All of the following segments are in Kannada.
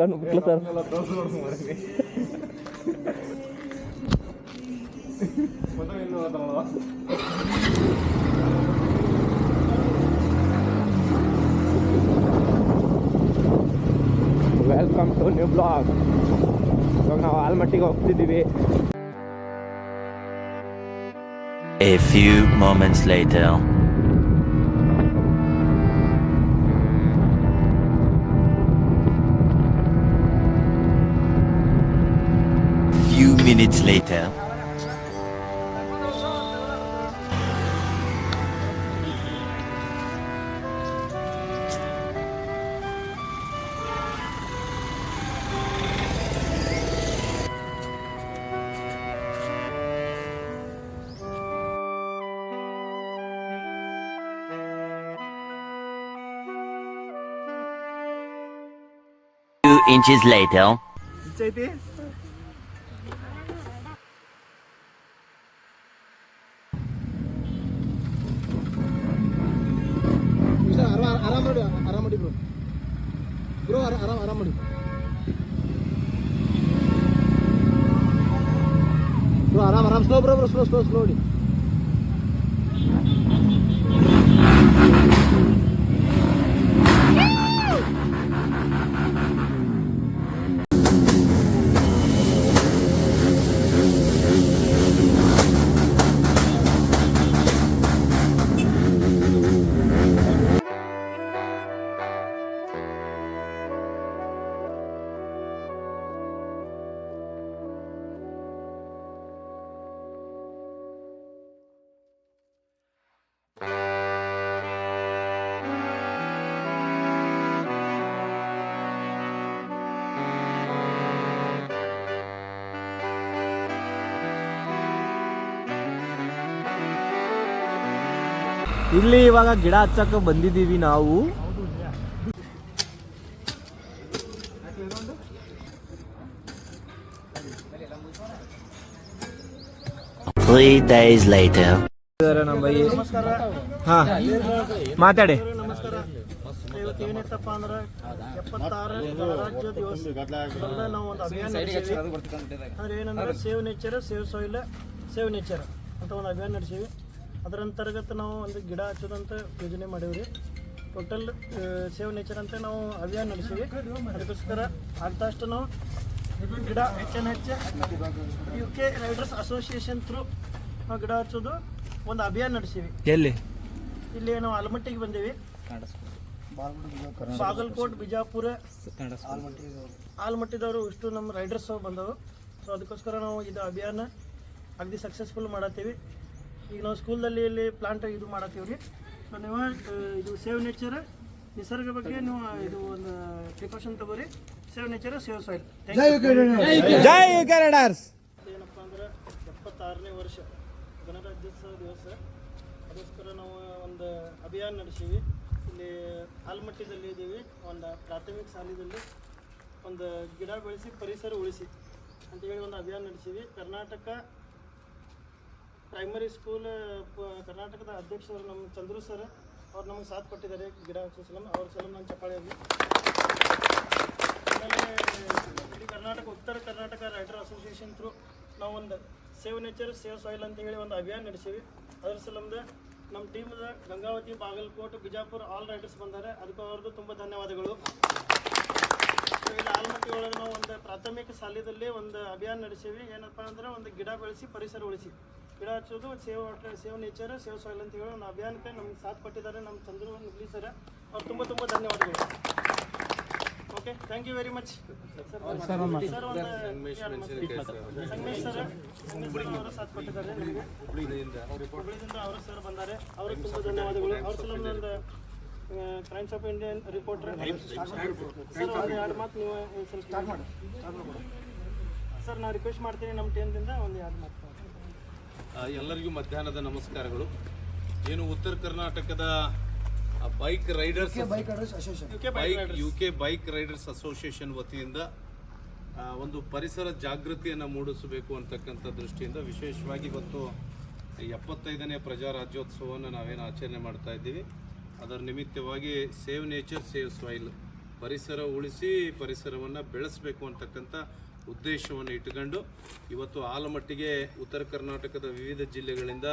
ಕಣ್ಣು ಬಿಟ್ಲ sir. Welcome to new blog ಇವಾಗ ನಾವು ಆಲ್ಮಟ್ಟಿಗೆ ಹೋಗ್ತಿದ್ದೀವಿ. A few moments later. Minutes later. Two inches later. Bro ಆರಾಮ್ ಆರಾಮ್ ಮಾಡಿ. ಬ್ರೋ ಆರಾಮ್ ಆರಾಮ್ slow bro bro slow slow slow ನೋಡಿ ಇಲ್ಲಿ ಇವಾಗ ಗಿಡ ಹಚ್ಚಕ್ಕೆ ಬಂದಿದ್ದೀವಿ ನಾವು. Three days later. ನಮ್ಮ ಹಾ ಮಾತಾಡಿ. ನಮಸ್ಕಾರ ಇವತ್ತು ಏನಿತ್ತಪ್ಪ ಅಂದ್ರೆ ಎಪ್ಪತ್ತಾರು ರಾಜ್ಯ ದಿವಸ ನಾವು ಒಂದು ಅಭಿಯಾನ ಅಂದ್ರೆ ಏನಂದ್ರೆ save nature save soil save nature ಅಂತ ಒಂದು ಅಭಿಯಾನ ನಡೆಸೀವಿ ಅದರ ಅಂತರ್ಗತ ನಾವು ಒಂದು ಗಿಡ ಹಚ್ಚೋದಂತ ಯೋಜನೆ ಮಾಡೀವ್ರಿ. ಟೋಟಲ್ ಸೇವ್ ನೇಚರ್ ಅಂತ ನಾವು ಅಭಿಯಾನ ನಡೆಸೀವಿ. ಅದಕ್ಕೋಸ್ಕರ ಆದಷ್ಟು ನಾವು ಗಿಡ ಹೆಚ್ಚನ ಹೆಚ್ಚು U K riders association through ನಾವು ಗಿಡ ಹಚ್ಚೋದು ಒಂದು ಅಭಿಯಾನ ನಡೆಸೀವಿ. ಎಲ್ಲಿ? ಇಲ್ಲಿ ನಾವು ಆಲಮಟ್ಟಿಗೆ ಬಂದೀವಿ. ಬಾಗಲಕೋಟ್ ಬಿಜಾಪುರ ಆಲ್ಮಟ್ಟಿದವರು ಇಷ್ಟು ನಮ್ಮ ರೈಡರ್ಸ್ ಬಂದವು. ಸೊ ಅದಕ್ಕೋಸ್ಕರ ನಾವು ಇದು ಅಭಿಯಾನ ಅಗದಿ ಸಕ್ಸಸ್ಫುಲ್ ಮಾಡತ್ತೀವಿ. ಈಗ ನಾವು ಸ್ಕೂಲ್ದಲ್ಲಿ ಇಲ್ಲಿ ಪ್ಲಾಂಟ್ ಇದು ಮಾಡತ್ತೀವಿ ರೀ. ಸೊ ನೀವು ಇದು ಸೇವ್ ನೇಚರ್ ನಿಸರ್ಗ ಬಗ್ಗೆ ನೀವು ಇದು ಒಂದು ಪ್ರಿಕಾಷನ್ ತಗೋರಿ. ಸೇವ್ ನೇಚರ್ ಸೇವ್ ಸಾಯಿಲ್ ಏನಪ್ಪ ಅಂದ್ರೆ ಎಪ್ಪತ್ತಾರನೇ ವರ್ಷ ಗಣರಾಜ್ಯೋತ್ಸವ ದಿವಸ. ಅದಕ್ಕೋಸ್ಕರ ನಾವು ಒಂದು ಅಭಿಯಾನ ನಡೆಸೀವಿ ಇಲ್ಲಿ ಆಲ್ಮಟ್ಟಿದಲ್ಲಿ ಇದ್ದೀವಿ. ಒಂದು ಪ್ರಾಥಮಿಕ ಶಾಲೆಯಲ್ಲಿ ಒಂದು ಗಿಡ ಬೆಳೆಸಿ ಪರಿಸರ ಉಳಿಸಿ ಅಂತ ಹೇಳಿ ಒಂದು ಅಭಿಯಾನ ನಡೆಸೀವಿ ಕರ್ನಾಟಕ ಪ್ರೈಮರಿ ಸ್ಕೂಲ್ ಕರ್ನಾಟಕದ ಅಧ್ಯಕ್ಷರು ನಮ್ಮ ಚಂದ್ರು ಸರ್, ಅವ್ರು ನಮಗೆ ಸಾಥ್ ಕೊಟ್ಟಿದ್ದಾರೆ, ಗಿಡ ಹಚ್ಚೋ ಅವ್ರ ಸಲ ನಾನು ಚಪ್ಪಾಳೆ ಆಗಲಿ ಆಮೇಲೆ ಇಲ್ಲಿ Karnataka, Uttara Karnataka rider association through ನಾವು ಒಂದು ಸೇವ್ ನೇಚರ್, ಸೇವ್ ಸಾಯಿಲ್ ಅಂತ ಹೇಳಿ ಒಂದು ಅಭಿಯಾನ ನಡೆಸೀವಿ. ಅದ್ರ ಸಲಂದ ನಮ್ಮ ಟೀಮ್ದ ಗಂಗಾವತಿ, ಬಾಗಲಕೋಟೆ, ಬಿಜಾಪುರ ಆಲ್ ರೈಡರ್ಸ್ ಬಂದಾರೆ. ಅದಕ್ಕೆ ಅವ್ರದ್ದು ತುಂಬ ಧನ್ಯವಾದಗಳು. ಇಲ್ಲಿ ಆಲ್ಮಟ್ಟಿ ಒಳಗೆ ನಾವು ಒಂದು ಪ್ರಾಥಮಿಕ ಶಾಲೆದಲ್ಲಿ ಒಂದು ಅಭಿಯಾನ ನಡೆಸೀವಿ. ಏನಪ್ಪ ಅಂದ್ರೆ ಒಂದು ಗಿಡ ಬೆಳೆಸಿ, ಪರಿಸರ ಉಳಿಸಿ. ಗಿಡ ಹಚ್ಚೋದು save water save nature save soil ಅಂತ ಹೇಳೋ ಒಂದು ಅಭಿಯಾನಕ್ಕೆ ನಮ್ಗೆ ಸಾಥ್ ಕೊಟ್ಟಿದ್ದಾರೆ ನಮ್ಮ ಚಂದ್ರು ಮುಗ್ಲಿ ಸರ್ ಅವ್ರು ತುಂಬ ತುಂಬ ಧನ್ಯವಾದಗಳು okay thank you very much sir ಒಂದು ಸಂಗಮೇಶ್ ಸರ್ ಅವರು ಸಾಥ್ ಕೊಟ್ಟಿದ್ದಾರೆ ನಿಮಗೆ ಅವರು ಸರ್ ಬಂದ್ದಾರೆ ಅವ್ರಿಗೆ ತುಂಬ ಧನ್ಯವಾದಗಳು ಅವ್ರ ಸಲ ಒಂದು crimes of Indian reporter sir ಅದು ಎರಡು ಮಾತು ನೀವು ಮಾಡಿ ಸರ್ ನಾನು ರಿಕ್ವೆಸ್ಟ್ ಮಾಡ್ತೀನಿ ನಮ್ಮ ಟೀಮ್ದಿಂದ ಒಂದು ಎರಡು ಮಾತು ಎಲ್ಲರಿಗೂ ಮಧ್ಯಾಹ್ನದ ನಮಸ್ಕಾರಗಳು. ಏನು ಉತ್ತರ ಕರ್ನಾಟಕದ bike riders bike U K bike riders association ವತಿಯಿಂದ ಒಂದು ಪರಿಸರ ಜಾಗೃತಿಯನ್ನು ಮೂಡಿಸಬೇಕು ಅಂತಕ್ಕಂಥ ದೃಷ್ಟಿಯಿಂದ ವಿಶೇಷವಾಗಿ ಇವತ್ತು ಎಪ್ಪತ್ತೈದನೇ ಪ್ರಜಾ ರಾಜ್ಯೋತ್ಸವವನ್ನು ನಾವೇನು ಆಚರಣೆ ಮಾಡ್ತಾ ಇದ್ದೀವಿ. ಅದರ ನಿಮಿತ್ತವಾಗಿ ಸೇವ್ ನೇಚರ್ ಸೇವ್ ಸಾಯಿಲ್ ಪರಿಸರ ಉಳಿಸಿ ಪರಿಸರವನ್ನು ಬೆಳೆಸಬೇಕು ಅಂತಕ್ಕಂಥ ಉದ್ದೇಶವನ್ನು ಇಟ್ಟುಕೊಂಡು ಇವತ್ತು ಆಲಮಟ್ಟಿಗೆ ಉತ್ತರ ಕರ್ನಾಟಕದ ವಿವಿಧ ಜಿಲ್ಲೆಗಳಿಂದ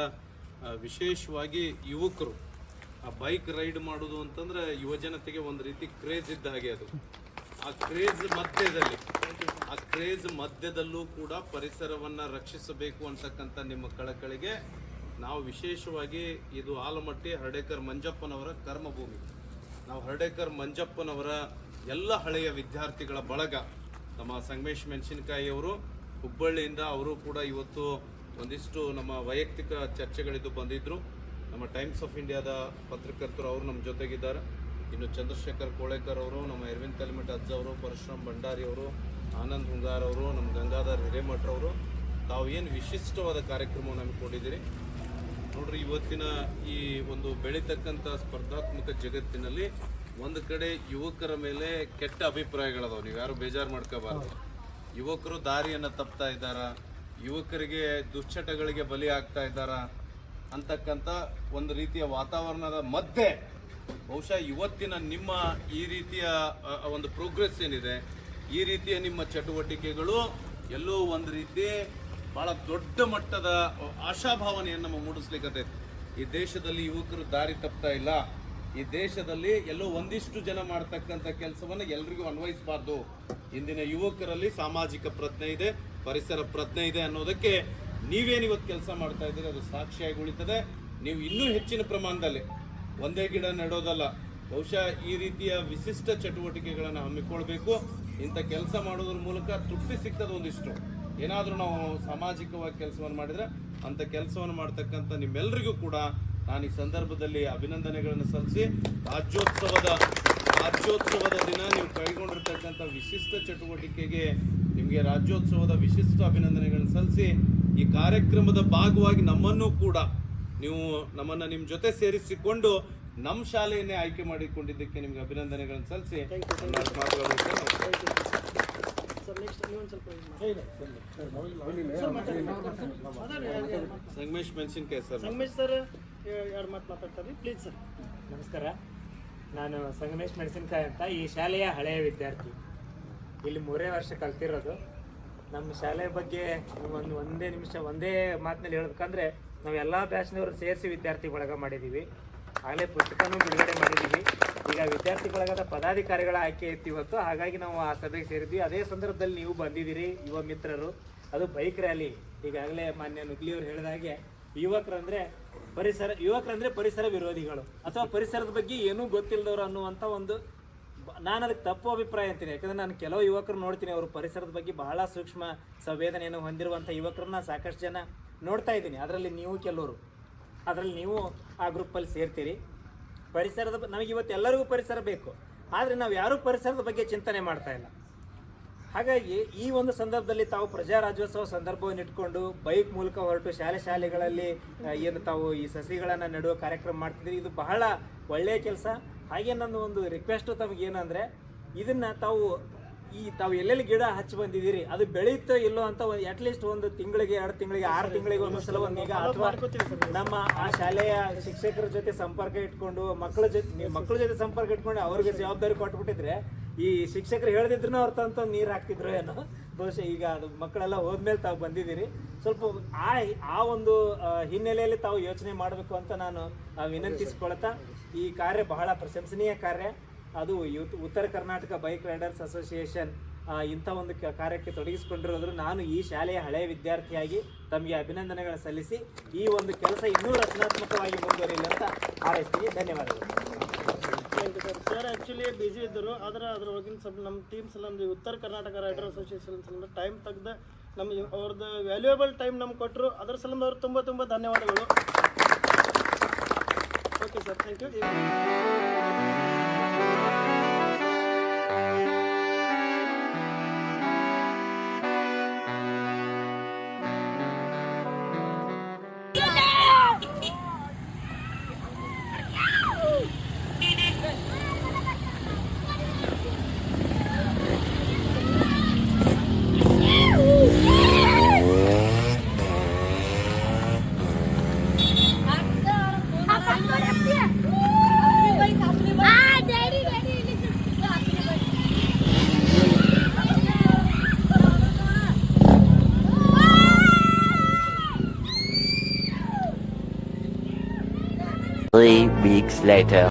ವಿಶೇಷವಾಗಿ ಯುವಕರು, ಆ, ಬೈಕ್ ರೈಡ್ ಮಾಡೋದು ಅಂತಂದ್ರೆ ಯುವಜನತೆಗೆ ಒಂದು ರೀತಿ ಕ್ರೇಜ್ ಇದ್ದ ಹಾಗೆ ಅದು. ಆ ಕ್ರೇಜ್ ಮಧ್ಯದಲ್ಲಿ, ಆ ಕ್ರೇಜ್ ಮಧ್ಯದಲ್ಲೂ ಕೂಡ ಪರಿಸರವನ್ನ ರಕ್ಷಿಸಬೇಕು ಅಂತಕ್ಕಂಥ ನಿಮ್ಮ ಕಳಕಳಿಗೆ ನಾವು ವಿಶೇಷವಾಗಿ ಇದು ಆಲಮಟ್ಟಿ ಹರಡೇಕರ್ ಮಂಜಪ್ಪನವರ ಕರ್ಮಭೂಮಿ. ನಾವು ಹರಡೇಕರ್ ಮಂಜಪ್ಪನವರ ಎಲ್ಲ ಹಳೆಯ ವಿದ್ಯಾರ್ಥಿಗಳ ಬಳಗ. ನಮ್ಮ ಸಂಗಮೇಶ್ ಮೆಣಸಿನಕಾಯಿ ಅವರು ಹುಬ್ಬಳ್ಳಿಯಿಂದ ಅವರು ಕೂಡ ಇವತ್ತು ಒಂದಿಷ್ಟು ನಮ್ಮ ವೈಯಕ್ತಿಕ ಚರ್ಚೆಗಳಿದ್ದು ಬಂದಿದ್ರು. ನಮ್ಮ ಟೈಮ್ಸ್ ಆಫ್ ಇಂಡಿಯಾದ ಪತ್ರಕರ್ತರು ಅವರು ನಮ್ಮ ಜೊತೆಗಿದ್ದಾರೆ. ಇನ್ನು ಚಂದ್ರಶೇಖರ್ ಕೋಳೇಕರ್ ಅವರು, ನಮ್ಮ ಅರವಿಂದ್ ಕಲ್ಮಠ ಅಜ್ಜ ಅವರು, ಪರಶುರಾಮ್ ಭಂಡಾರಿ ಅವರು, ಆನಂದ್ ಹುಂಗಾರ್ ಅವರು, ನಮ್ಮ ಗಂಗಾಧರ್ ಹಿರೇಮಠರವರು ತಾವು ಏನು ವಿಶಿಷ್ಟವಾದ ಕಾರ್ಯಕ್ರಮವನ್ನು ಹಮ್ಮಿಕೊಂಡಿದ್ದೀರಿ ನೋಡ್ರಿ, ಇವತ್ತಿನ ಈ ಒಂದು ಬೆಳೀತಕ್ಕಂಥ ಸ್ಪರ್ಧಾತ್ಮಕ ಜಗತ್ತಿನಲ್ಲಿ ಒಂದು ಕಡೆ ಯುವಕರ ಮೇಲೆ ಕೆಟ್ಟ ಅಭಿಪ್ರಾಯಗಳದಾವ. ನೀವು ಯಾರು ಬೇಜಾರು ಮಾಡ್ಕೋಬಾರ್ದು. ಯುವಕರು ದಾರಿಯನ್ನ ತಪ್ತಾ ಇದ್ದಾರ? ಯುವಕರಿಗೆ ದುಶ್ಚಟಗಳಿಗೆ ಬಲಿ ಆಗ್ತಾ ಇದ್ದಾರ? ಅಂತಕ್ಕಂಥ ಒಂದು ರೀತಿಯ ವಾತಾವರಣದ ಮಧ್ಯೆ ಬಹುಶಃ ಇವತ್ತಿನ ನಿಮ್ಮ ಈ ರೀತಿಯ ಒಂದು ಪ್ರೋಗ್ರೆಸ್ ಏನಿದೆ, ಈ ರೀತಿಯ ನಿಮ್ಮ ಚಟುವಟಿಕೆಗಳು ಎಲ್ಲೋ ಒಂದು ರೀತಿ ಬಹಳ ದೊಡ್ಡ ಮಟ್ಟದ ಆಶಾಭಾವನೆಯನ್ನು ನಮ್ಮ ಮೂಡಿಸ್ಲಿಕ್ಕೆ ಈ ದೇಶದಲ್ಲಿ ಯುವಕರು ದಾರಿ ತಪ್ತಾ ಇಲ್ಲ. ಈ ದೇಶದಲ್ಲಿ ಎಲ್ಲೋ ಒಂದಿಷ್ಟು ಜನ ಮಾಡ್ತಕ್ಕಂಥ ಕೆಲಸವನ್ನು ಎಲ್ರಿಗೂ ಅನ್ವಯಿಸಬಾರ್ದು. ಇಂದಿನ ಯುವಕರಲ್ಲಿ ಸಾಮಾಜಿಕ ಪ್ರಜ್ಞೆ ಇದೆ, ಪರಿಸರ ಪ್ರಜ್ಞೆ ಇದೆ ಅನ್ನೋದಕ್ಕೆ ನೀವೇನು ಇವತ್ತು ಕೆಲಸ ಮಾಡ್ತಾ ಇದ್ದೀರಿ ಅದು ಸಾಕ್ಷಿಯಾಗಿ ಉಳಿತದೆ. ನೀವು ಇನ್ನೂ ಹೆಚ್ಚಿನ ಪ್ರಮಾಣದಲ್ಲಿ ಒಂದೇ ಗಿಡ ನೆಡೋದಲ್ಲ, ಬಹುಶಃ ಈ ರೀತಿಯ ವಿಶಿಷ್ಟ ಚಟುವಟಿಕೆಗಳನ್ನು ಹಮ್ಮಿಕೊಳ್ಬೇಕು. ಇಂಥ ಕೆಲಸ ಮಾಡೋದ್ರ ಮೂಲಕ ತೃಪ್ತಿ ಸಿಗ್ತದೆ ಒಂದಿಷ್ಟು. ಏನಾದರೂ ನಾವು ಸಾಮಾಜಿಕವಾಗಿ ಕೆಲಸವನ್ನು ಮಾಡಿದರೆ ಅಂಥ ಕೆಲಸವನ್ನು ಮಾಡ್ತಕ್ಕಂಥ ನಿಮ್ಮೆಲ್ಲರಿಗೂ ಕೂಡ ನಾನು ಈ ಸಂದರ್ಭದಲ್ಲಿ ಅಭಿನಂದನೆಗಳನ್ನು ಸಲ್ಲಿಸಿ ರಾಜ್ಯೋತ್ಸವದ ರಾಜ್ಯೋತ್ಸವದ ದಿನ ನೀವು ಕೈಗೊಂಡಿರ್ತಕ್ಕಂಥ ವಿಶಿಷ್ಟ ಚಟುವಟಿಕೆಗೆ ನಿಮಗೆ ರಾಜ್ಯೋತ್ಸವದ ವಿಶಿಷ್ಟ ಅಭಿನಂದನೆಗಳನ್ನು ಸಲ್ಲಿಸಿ ಈ ಕಾರ್ಯಕ್ರಮದ ಭಾಗವಾಗಿ ನಮ್ಮನ್ನು ಕೂಡ ನೀವು ನಮ್ಮನ್ನು ನಿಮ್ಮ ಜೊತೆ ಸೇರಿಸಿಕೊಂಡು ನಮ್ಮ ಶಾಲೆಯನ್ನೇ ಆಯ್ಕೆ ಮಾಡಿಕೊಂಡಿದ್ದಕ್ಕೆ ನಿಮಗೆ ಅಭಿನಂದನೆಗಳನ್ನು ಸಲ್ಲಿಸಿ ಸಂಗಮೇಶ್ ಮೆಣಸಿನ್ಕಾಯಿ ಸರ್. ಸಂಗಮೇಶ್ ಸರ್ ಎರಡು ಮಾತು ಮಾತಾಡ್ತಾರೆ. ಪ್ಲೀಸ್ ಸರ್ ನಮಸ್ಕಾರ. ನಾನು ಸಂಗಮೇಶ್ ಮೆಣಸಿನ್ಕಾಯಿ ಅಂತ ಈ ಶಾಲೆಯ ಹಳೆಯ ವಿದ್ಯಾರ್ಥಿ. ಇಲ್ಲಿ ಮೂರೇ ವರ್ಷ ಕಲ್ತಿರೋದು. ನಮ್ಮ ಶಾಲೆ ಬಗ್ಗೆ ಒಂದು ಒಂದೇ ನಿಮಿಷ ಒಂದೇ ಮಾತಿನಲ್ಲಿ ಹೇಳ್ಬೇಕಂದ್ರೆ ನಾವು ಎಲ್ಲ ಬ್ಯಾಚ್ನವರು ಸೇರಿಸಿ ವಿದ್ಯಾರ್ಥಿ ಬಳಗ ಮಾಡಿದ್ದೀವಿ ಆಗಲೇ ಪುಸ್ತಕನೂ ಬಿಡುಗಡೆ ಮಾಡಿದ್ದೀವಿ. ಈಗ ವಿದ್ಯಾರ್ಥಿ ಪದಾಧಿಕಾರಿಗಳ ಆಯ್ಕೆ ಇತ್ತು ಇವತ್ತು. ಹಾಗಾಗಿ ನಾವು ಆ ಸಭೆಗೆ ಸೇರಿದ್ವಿ. ಅದೇ ಸಂದರ್ಭದಲ್ಲಿ ನೀವು ಬಂದಿದ್ದೀರಿ, ಯುವ ಮಿತ್ರರು. ಅದು ಬೈಕ್ ರ್ಯಾಲಿ. ಈಗಾಗಲೇ ಮಾನ್ಯ ನುಗ್ಲಿಯವರು ಹೇಳಿದ ಹಾಗೆ ಯುವಕರಂದ್ರೆ ಪರಿಸರ ಯುವಕರಂದ್ರೆ ಪರಿಸರ ವಿರೋಧಿಗಳು. ಅಥವಾ ಪರಿಸರದ ಬಗ್ಗೆ ಏನೂ ಗೊತ್ತಿಲ್ಲದವರು ಅನ್ನುವಂಥ ಒಂದು ನಾನು ಅದಕ್ಕೆ ತಪ್ಪು ಅಭಿಪ್ರಾಯ ಅಂತೀನಿ. ಯಾಕಂದ್ರೆ ನಾನು ಕೆಲವು ಯುವಕರು ನೋಡ್ತೀನಿ. ಅವರು ಪರಿಸರದ ಬಗ್ಗೆ ಬಹಳ ಸೂಕ್ಷ್ಮ ಸಂವೇದನೆಯನ್ನು ಹೊಂದಿರುವಂಥ ಯುವಕರನ್ನ ಸಾಕಷ್ಟು ಜನ ನೋಡ್ತಾ ಇದ್ದೀನಿ. ಅದರಲ್ಲಿ ನೀವು ಕೆಲವರು. ಅದರಲ್ಲಿ ನೀವು ಆ ಗ್ರೂಪಲ್ಲಿ ಸೇರ್ತೀರಿ. ಪರಿಸರದ ನಮಗೆ ಇವತ್ತು ಎಲ್ಲರಿಗೂ ಪರಿಸರ ಬೇಕು. ಆದರೆ ನಾವು ಯಾರೂ ಪರಿಸರದ ಬಗ್ಗೆ ಚಿಂತನೆ ಮಾಡ್ತಾ ಇಲ್ಲ. ಹಾಗಾಗಿ ಈ ಒಂದು ಸಂದರ್ಭದಲ್ಲಿ ತಾವು ಪ್ರಜಾ ರಾಜ್ಯೋತ್ಸವ ಸಂದರ್ಭವನ್ನು ಇಟ್ಕೊಂಡು ಬೈಕ್ ಮೂಲಕ ಹೊರಟು ಶಾಲೆ ಶಾಲೆಗಳಲ್ಲಿ ಏನು ತಾವು ಈ ಸಸಿಗಳನ್ನು ನೆಡುವ ಕಾರ್ಯಕ್ರಮ ಮಾಡ್ತಿದ್ದೀರಿ. ಇದು ಬಹಳ ಒಳ್ಳೆಯ ಕೆಲಸ. ಹಾಗೆ ನನ್ನ ಒಂದು ರಿಕ್ವೆಸ್ಟು ತಮಗೇನಂದರೆ, ಇದನ್ನ ತಾವು ಈ ತಾವು ಎಲ್ಲೆಲ್ಲಿ ಗಿಡ ಹಚ್ಚಿ ಬಂದಿದ್ದೀರಿ ಅದು ಬೆಳೆಯುತ್ತೋ ಇಲ್ಲೋ ಅಂತ ಒಂದು ಅಟ್ಲೀಸ್ಟ್ ಒಂದು ತಿಂಗಳಿಗೆ ಎರಡು ತಿಂಗಳಿಗೆ ಆರು ತಿಂಗಳಿಗೆ ಒಂದು ಸಲ ಒಂದು ಈಗ ಅಥವಾ ನಮ್ಮ ಆ ಶಾಲೆಯ ಶಿಕ್ಷಕರ ಜೊತೆ ಸಂಪರ್ಕ ಇಟ್ಕೊಂಡು ಮಕ್ಕಳ ಜೊತೆ ಮಕ್ಕಳ ಜೊತೆ ಸಂಪರ್ಕ ಇಟ್ಕೊಂಡು ಅವ್ರಿಗೆ ಜವಾಬ್ದಾರಿ ಕೊಟ್ಬಿಟ್ಟಿದ್ರೆ ಈ ಶಿಕ್ಷಕರು ಹೇಳ್ದಿದ್ರು ಅವ್ರ ತಂತ ನೀರು ಹಾಕ್ತಿದ್ರು ಏನೋ. ಬಹುಶಃ ಈಗ ಅದು ಮಕ್ಕಳೆಲ್ಲ ಹೋದ್ಮೇಲೆ ತಾವು ಬಂದಿದ್ದೀರಿ. ಸ್ವಲ್ಪ ಆ ಆ ಒಂದು ಹಿನ್ನೆಲೆಯಲ್ಲಿ ತಾವು ಯೋಚನೆ ಮಾಡಬೇಕು ಅಂತ ನಾನು ವಿನಂತಿಸಿಕೊಳ್ತಾ ಈ ಕಾರ್ಯ ಬಹಳ ಪ್ರಶಂಸನೀಯ ಕಾರ್ಯ. ಅದು ಉತ್ತರ ಕರ್ನಾಟಕ ಬೈಕ್ ರೈಡರ್ಸ್ ಅಸೋಸಿಯೇಷನ್ ಇಂಥ ಒಂದು ಕಾರ್ಯಕ್ಕೆ ತೊಡಗಿಸಿಕೊಂಡಿರೋದ್ರು ನಾನು ಈ ಶಾಲೆಯ ಹಳೆಯ ವಿದ್ಯಾರ್ಥಿಯಾಗಿ ತಮಗೆ ಅಭಿನಂದನೆಗಳನ್ನು ಸಲ್ಲಿಸಿ ಈ ಒಂದು ಕೆಲಸ ಇನ್ನೂ ರಚನಾತ್ಮಕವಾಗಿ ಮುಂದುವರಿಯಲಿ ಅಂತ ಹಾರೈಸ್ತೀನಿ ಧನ್ಯವಾದಗಳು. ಸರ್ ಆ್ಯಕ್ಚುಲಿ ಬ್ಯುಸಿ ಇದ್ದರು. ಆದರೆ ಅದ್ರೊಳಗಿನ ಸ್ವಲ್ಪ ನಮ್ಮ ಟೀಮ್ಸ್ ಎಲ್ಲ ನಮ್ದು ಉತ್ತರ ಕರ್ನಾಟಕ ರೈಡರ್ ಅಸೋಸಿಯೇಷನ್ ಸಲ ಟೈಮ್ ತೆಗ್ದು ನಮಗೆ ಅವ್ರದ್ದು ವ್ಯಾಲ್ಯೂಯಬಲ್ ಟೈಮ್ ನಮ್ಗೆ ಕೊಟ್ಟರು ಅದ್ರ ಸಲಂದ ಅವ್ರು ತುಂಬ ತುಂಬ ಧನ್ಯವಾದಗಳು. Okay sir thank you weeks later.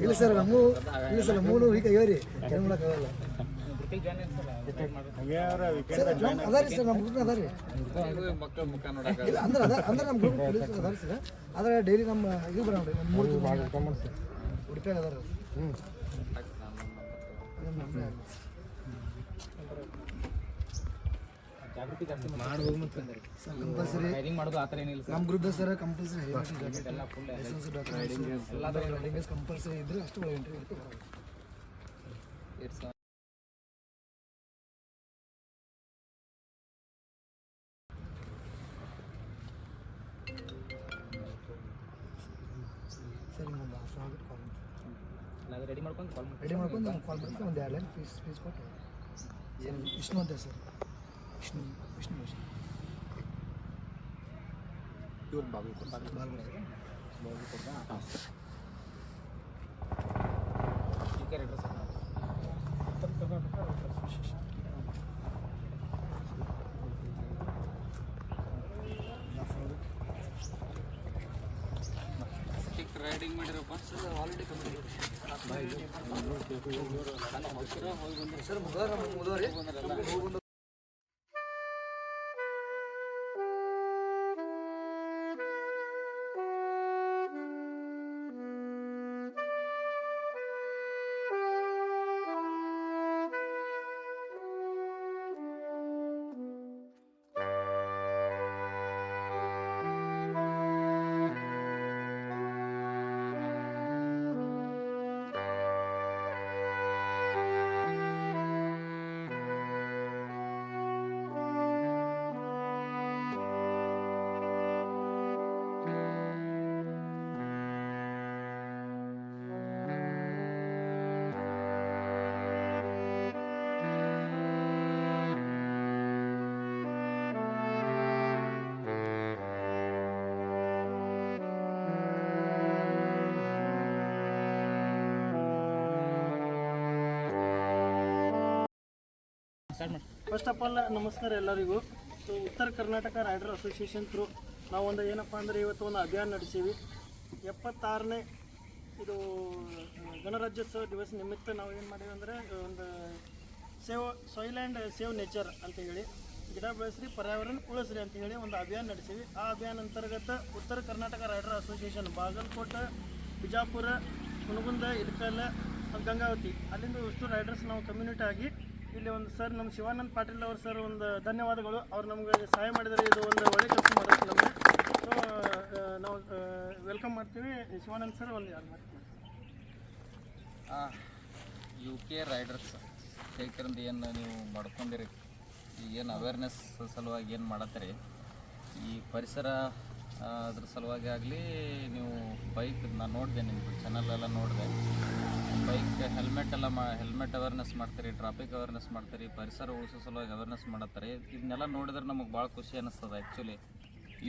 ಇಲ್ಲ ಸರ್ ನಮ್ಮ ಇಲ್ಲ ಸರ್ ನಮ್ಮೂ ಈಗ ರೀ. ಏನು ಮಾಡೋಕ್ಕಾಗಲ್ಲ ಸರ್ ನಮ್ಮ ಅದಾರಿ ಸರ್ ನಮ್ಮ ಗ್ರೂಪ್ ರೀ ಇಲ್ಲ ಅಂದ್ರೆ ಅದ ಅಂದ್ರೆ ನಮ್ಮ ಗ್ರೂಪ್ ಪೊಲೀಸ್ ಅದಾರಿ ಸರ್. ಆದ್ರೆ ಡೈಲಿ ನಮ್ಮ ಇದು ಬರೋಣ ನಮ್ಮ ಮೂರು ಉಡುಪಿಯಾಗ ಹ್ಞೂ ಕಂಪಲ್ಸರಿ. ನಮ್ಮ group sir. Compulsory license documents riding compulsory ಇದ್ರೆ ಅಷ್ಟು ಒಳಗೆ ಎಂಟ್ರಿ ಇರುತ್ತೆ. ಸರಿ ಒಂದು ಹಾಫ್ ಅವರ್ ಕಾಲ್ ರೆಡಿ ಮಾಡ್ಕೊಂಡು ಕಾಲ್ ರೆಡಿ ಮಾಡ್ಕೊಂಡು ಕಾಲ್ ಮಾಡ್ತೀನಿ. ಒಂದು ಎರಡು ಲೈನ್ ಫೀಸ್ ಫೀಸ್ ಕೊಟ್ಟು. ಸರ್. ವಿಷ್ಣು ಅಂತ ಸರ್ ವಿಷ್ಣು ವಿಷ್ಣು ವಿಷ್ಣು ಇವ್ರು ಬಾಗಲಕೋಟೆ ಬಾಗಲಕೋಟೆ ಉತ್ತರ ಕರ್ನಾಟಕ ರೈತರ ಅಸೋಸಿಯೇಷನ್ ಸರ್ ಮುಗಾರ ಮುದೋರಿ ಮಾಡಿ ಫಸ್ಟ್ ಆಫ್ ಆಲ್ ನಮಸ್ಕಾರ ಎಲ್ಲರಿಗೂ. ಸೊ ಉತ್ತರ ಕರ್ನಾಟಕ ರೈಡರ್ ಅಸೋಸಿಯೇಷನ್ ಥ್ರೂ ನಾವು ಒಂದು ಏನಪ್ಪ ಅಂದರೆ ಇವತ್ತು ಒಂದು ಅಭಿಯಾನ ನಡೆಸೀವಿ. ಎಪ್ಪತ್ತಾರನೇ ಇದು, ಗಣರಾಜ್ಯೋತ್ಸವ ದಿವಸ ನಿಮಿತ್ತ ನಾವು ಏನು ಮಾಡೀವಿ ಅಂದರೆ, ಒಂದು save soil and save nature ಅಂತ ಹೇಳಿ, ಗಿಡ ಬೆಳೆಸ್ರಿ, ಪರ್ಯಾವರಣ ಉಳಿಸ್ರಿ ಅಂತ ಹೇಳಿ ಒಂದು ಅಭಿಯಾನ ನಡೆಸೀವಿ. ಆ ಅಭಿಯಾನ ಅಂತರ್ಗತ ಉತ್ತರ ಕರ್ನಾಟಕ ರೈಡರ್ ಅಸೋಸಿಯೇಷನ್ ಬಾಗಲಕೋಟೆ, ಬಿಜಾಪುರ, ಹುಣಗುಂದ ಇಳಕಲ್ ಗಂಗಾವತಿ, ಅಲ್ಲಿಂದ ಇಷ್ಟು ರೈಡರ್ಸ್ ನಾವು ಕಮ್ಯುನಿಟಿ ಆಗಿ ಇಲ್ಲಿ ಒಂದು ಸರ್, ನಮ್ಮ ಶಿವಾನಂದ್ ಪಾಟೀಲ್ ಅವರು ಸರ್, ಒಂದು ಧನ್ಯವಾದಗಳು. ಅವ್ರು ನಮಗೆ ಸಹಾಯ ಮಾಡಿದರೆ ಇದು ಒಂದು ಒಳ್ಳೆ ಕೆಲಸ ಮಾಡುತ್ತೆ ನಮಗೆ. ಸೊ ನಾವು ವೆಲ್ಕಮ್ ಮಾಡ್ತೀವಿ. ಶಿವಾನಂದ್ ಸರ್ ಒಂದು ಯಾರು ಮಾಡ್ತೀವಿ ಯು ಕೆ ರೈಡರ್ಸ್ ಶೇಖರಿಂದ ಏನು ನೀವು ಮಾಡ್ಕೊಂಡಿರಿ? ಏನು ಅವೇರ್ನೆಸ್ ಸಲುವಾಗಿ ಏನು ಮಾಡತ್ತೀರಿ? ಈ ಪರಿಸರ ಅದ್ರ ಸಲುವಾಗಿ ಆಗಲಿ ನೀವು ಬೈಕ್ ನಾನು ನೋಡಿದೆ ನಿಮ್ಮದು ಚಾನಲೆಲ್ಲ ನೋಡಿದೆ. ಬೈಕ್ ಹೆಲ್ಮೆಟ್ ಎಲ್ಲ ಮಾ ಹೆಲ್ಮೆಟ್ ಅವೇರ್ನೆಸ್ ಮಾಡ್ತೀರಿ ಟ್ರಾಫಿಕ್ ಅವೇರ್ನೆಸ್ ಮಾಡ್ತೀರಿ, ಪರಿಸರ ಉಳಿಸೋ ಸಲುವಾಗಿ ಅವೇರ್ನೆಸ್ ಮಾಡತ್ತಾರೆ. ಇದನ್ನೆಲ್ಲ ನೋಡಿದ್ರೆ ನಮಗೆ ಭಾಳ ಖುಷಿ ಅನ್ನಿಸ್ತದೆ ಆ್ಯಕ್ಚುಲಿ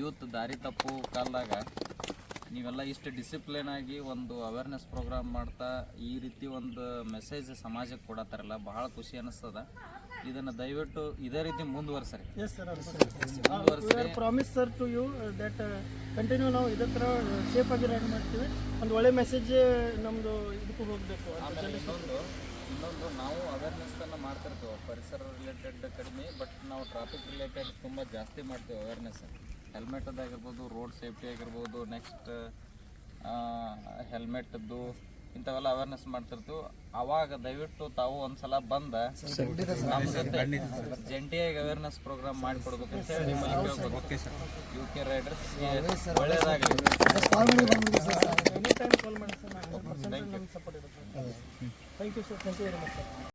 ಯೂತ್ ದಾರಿ ತಪ್ಪು ಕಾಲದಾಗ ನೀವೆಲ್ಲ ಇಷ್ಟು ಡಿಸಿಪ್ಲಿನ್ ಆಗಿ ಒಂದು ಅವೇರ್ನೆಸ್ ಪ್ರೋಗ್ರಾಮ್ ಮಾಡ್ತಾ ಈ ರೀತಿ ಒಂದು ಮೆಸೇಜ್ ಸಮಾಜಕ್ಕೆ ಕೊಡತ್ತಾರಲ್ಲ, ಭಾಳ ಖುಷಿ ಅನ್ನಿಸ್ತದ ಇದನ್ನು ದಯವಿಟ್ಟು ಇದೇ ರೀತಿ ಮುಂದುವರ್ಸರಿ. Yes sir ಮುಂದುವರ್ಸ್ರಿ. Promise sir to you that continue ನಾವು ಇದೇ ತರ ಸೇಫ್ ಆಗಿ ರೈಡ್ ಮಾಡ್ತೀವಿ. ಒಂದು ಒಳ್ಳೆ ಮೆಸೇಜ್ ನಮ್ಮದು ಇದಕ್ಕೂ ಹೋಗಬೇಕು. ಆಮೇಲೆ ಇನ್ನೊಂದು ಇನ್ನೊಂದು ನಾವು ಅವೇರ್ನೆಸ್ ಅನ್ನ ಮಾಡ್ತಿರ್ತೀವಿ. ಪರಿಸರ ರಿಲೇಟೆಡ್ ಕಡಿಮೆ ಬಟ್ ನಾವು ಟ್ರಾಫಿಕ್ ರಿಲೇಟೆಡ್ ತುಂಬ ಜಾಸ್ತಿ ಮಾಡ್ತೀವಿ ಅವೇರ್ನೆಸ್ ಹೆಲ್ಮೆಟದ್ದಾಗಿರ್ಬೋದು ರೋಡ್ ಸೇಫ್ಟಿ ಆಗಿರ್ಬೋದು ನೆಕ್ಸ್ಟ್ ಹೆಲ್ಮೆಟದ್ದು ಇಂಥವೆಲ್ಲ ಅವೇರ್ನೆಸ್ ಮಾಡ್ತಿರ್ತೀವಿ. ಅವಾಗ ದಯವಿಟ್ಟು ತಾವು ಒಂದ್ಸಲ ಬಂದ ನಮ್ಮ ಜೊತೆ ಜಂಟಿಯಾಗಿ ಅವೇರ್ನೆಸ್ ಪ್ರೋಗ್ರಾಮ್ ಮಾಡಿಕೊಡ್ಬೇಕು ಅಂತ ಹೇಳಿ ನಿಮ್ಮಲ್ಲಿ ಕೇಳ್ಬೋದು ಯು ಕೆ ರೈಡರ್ಸ್ ಒಳ್ಳೇದಾಗಲಿ thank you sir thank you very much sir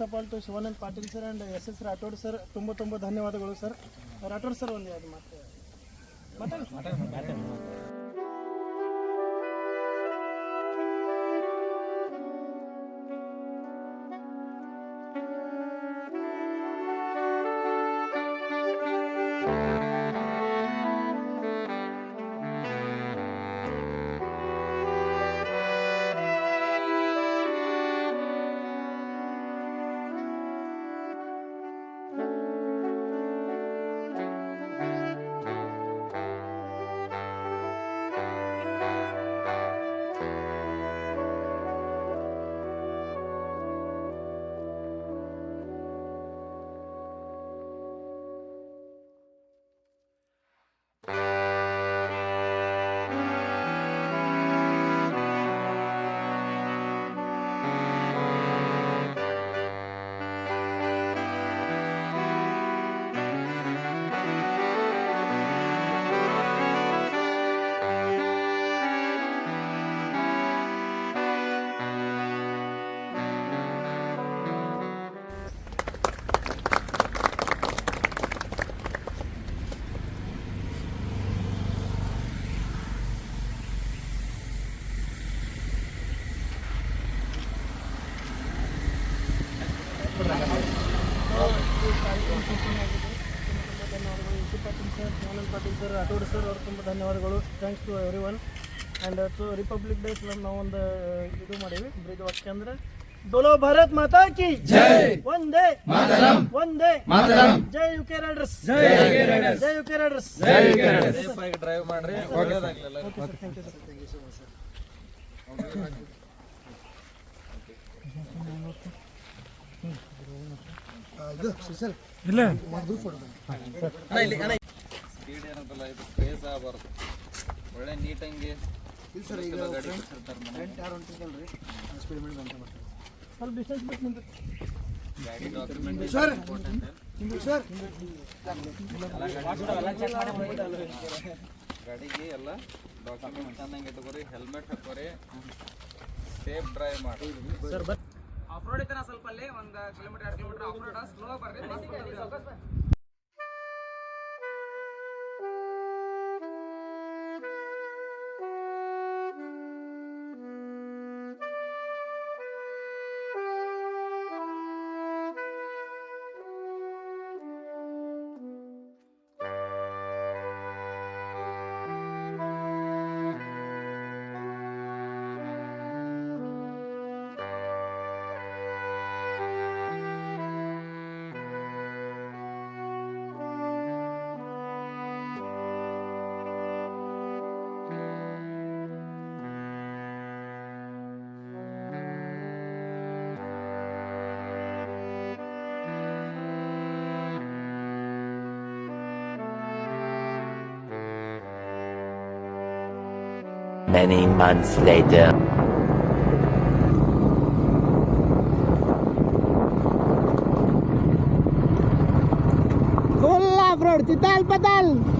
ಸಪಾಲ್ to Shivanand Patil sir and S S Rathod sir, ತುಂಬ ತುಂಬ ಧನ್ಯವಾದಗಳು ಸರ್. ರಾಠೋಡ್ ಸರ್ ಒಂದು ಮಾತು ಸರ್ ಅಟೋಡ್ ಸರ್ ಅವ್ರು ತುಂಬ ಧನ್ಯವಾದಗಳು. Thanks to everyone and to Republic Day ನಾವು ಒಂದು ಇದು ಮಾಡೀವಿ. ಬ್ರಿಜ್ ವಾಕ್ಯ ಅಂದ್ರೆ ದೊಲೋ ಭಾರತ್ ಮಾತಾ ಕಿ ಜೈ! ಒಂದೇ ಒಂದೇ ಜೈ ಯು ಕೆ ರೈಡರ್ಸ್ ಜೈ ಯು ಕೆ ರೈಡರ್ಸ್ ಸೇಫ್ ಆಗಿ ಡ್ರೈವ್ ಮಾಡ್ರಿ. ಓಕೆ ಎಲ್ಲರಿಗೂ. Thank you sir thank you so much sir ಇದು ಸರ್ ಸ್ಪೀಡ್ ಏನಂತಲ್ಲ ಇದು ಕ್ರೇಜ್ ಆಗಬಾರ್ದು. ಒಳ್ಳೆ ನೀಟಂಗೆ ಇಲ್ಲ ಸರ್ ಈಗ. ಫ್ರೆಂಡ್ ಯಾರು ಹೊಂಟಿದ್ದಲ್ರಿ ಸ್ಪೀಡ್ ಮೇಲೆ ಬಂತ ಮಾಡ್ತಾರೆ ಸ್ವಲ್ಪ ಡಿಸ್ಟೆನ್ಸ್ ಬಿಟ್ಟು ನಿಂತು ಗಾಡಿ ಡಾಕ್ಯುಮೆಂಟ್ ಸರ್ ಸರ್ ಗಾಡಿಗೆ ಎಲ್ಲ ಡಾಕ್ಯುಮೆಂಟ್ ಚೆನ್ನಾಗಿ ಇಟ್ಕೋರಿ ಹೆಲ್ಮೆಟ್ ಹಾಕೋರಿ ಸೇಫ್ ಡ್ರೈವ್ ಮಾಡಿ. ಸರ್ ಆಫ್ ರೋಡ್ ಐತನ ಸ್ವಲ್ಪ ಅಲ್ಲಿ ಒಂದು ಕಿಲೋಮೀಟರ್ ಎರಡು ಕಿಲೋಮೀಟರ್ ಆಫ್ ರೋಡ್ ಸ್ಲೋ ಬರ್ರಿ many months later. Hola, Flor, ¿qué tal, patal?